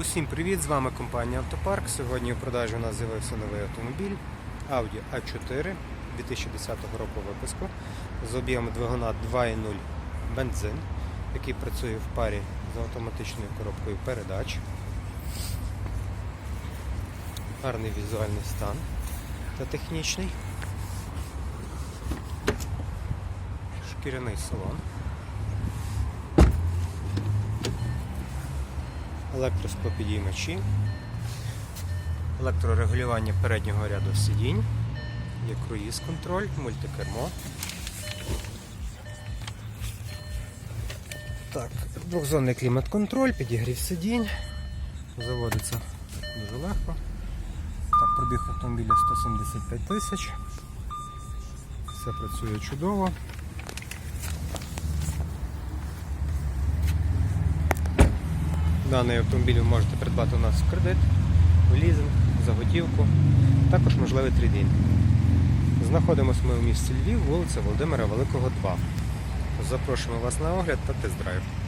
Усім привіт! З вами компанія Автопарк. Сьогодні у продажі у нас з'явився новий автомобіль Audi A4 2010 року випуску з об'ємом двигуна 2.0 бензин, який працює в парі з автоматичною коробкою передач. Гарний візуальний стан та технічний. Шкіряний салон. Електросклопідіймачі, електрорегулювання переднього ряду сидінь, є круїз контроль, мультикермо. Так, двохзонний клімат-контроль, підігрів сидінь, заводиться дуже легко. Так, пробіг автомобіля 175 тисяч. Все працює чудово. Даний автомобіль ви можете придбати у нас в кредит, в лізинг, за готівку, також можливий трейдинг. Знаходимося ми у місті Львів, вулиця Володимира Великого, 2. Запрошуємо вас на огляд та тест-драйв.